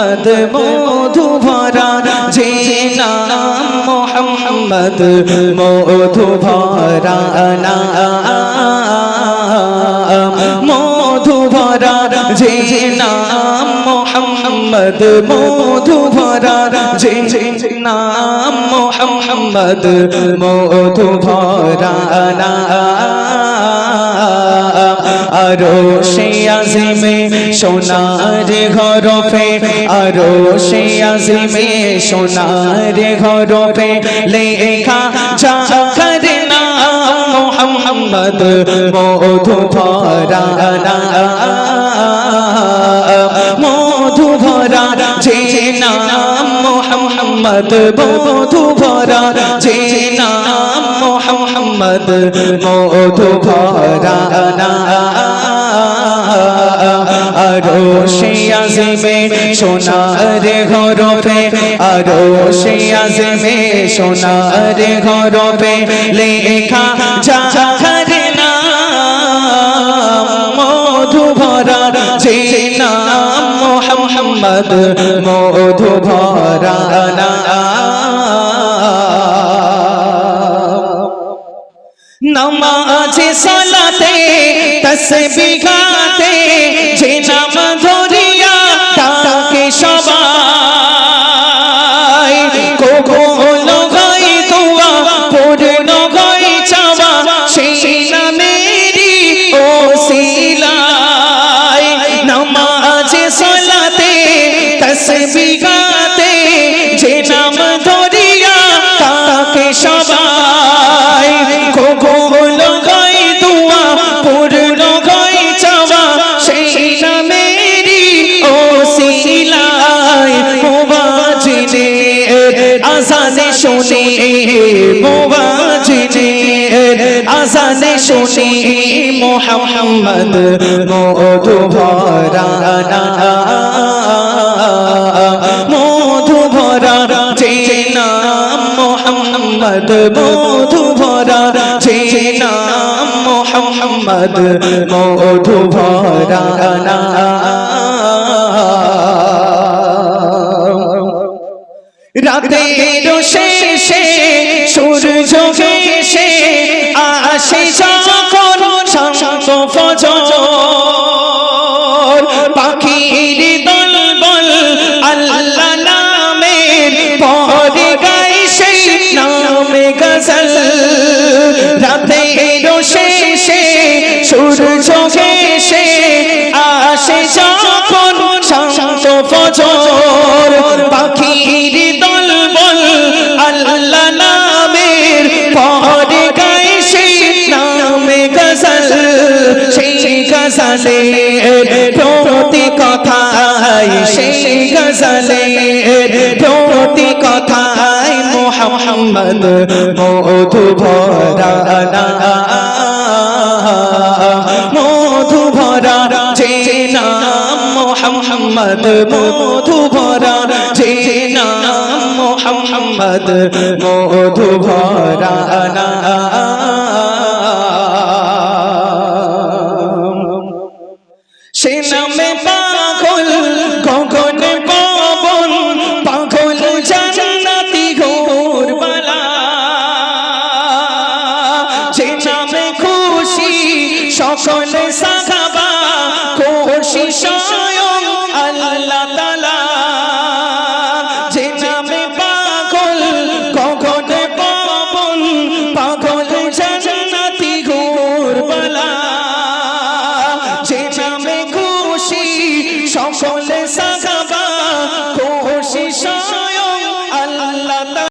মোহাম্মদ মধু ভরা, যে নাম মোহাম্মদ মধু ভরা, নাম মধু ভরা, যে নাম মোহাম্মদ মধু ভরা, যে নাম মোহাম্মদ মধু ভরা আরও সে আজিমে সোনার ঘরফে আরও সে আজিমে সোনার ঘরফে লেখা জাখর নাম মোহাম্মদ মধু ভরা মোহাম্মদ মধু ভরা যে নাম মোহাম্মদ মধু ভরা আরও সে আজিমে সোনার ঘরফে আরও সে আজিমে সোনার ঘরফে লেখা নাম মধু ভরা যে নাম মোহাম্মদ মধু ভরা নমাজে সালাতে তসবিহাতে যে নাম ধরিয়া তাকে সবাই কখনো গাই তোয়া পূর্ণ গাই চাওয়া। সেই নামেরই ওসিলাই তসবিহাতে যে নাম ধরিয়া তাকে সবাই পূর্ণ গাই চাওয়া সেই নামেরই ওসিলাই মোবাজিনে আজানে মোবাজিনে আজানে মোহাম্মদ মধু ভরা যে নাম মোহাম্মদ মধু ভরা যে নাম মোহাম্মদ মধু ভরা রাতের গজল রাতের শেষে, সূর্য ভেসে আসে যখন শান্ত ফজর, পাখির দল আল্লাহ নামের পরে নামে গজল। সেই প্রতি সেই মোহাম্মদ মধু ভরা মধু ভরা যে নাম মোহাম্মদ, মধু ভরা যে নাম মোহাম্মদ, মধু ভরা সে পাগল, গগন পবন পাগল জান্নাতি সকলে সাখাবা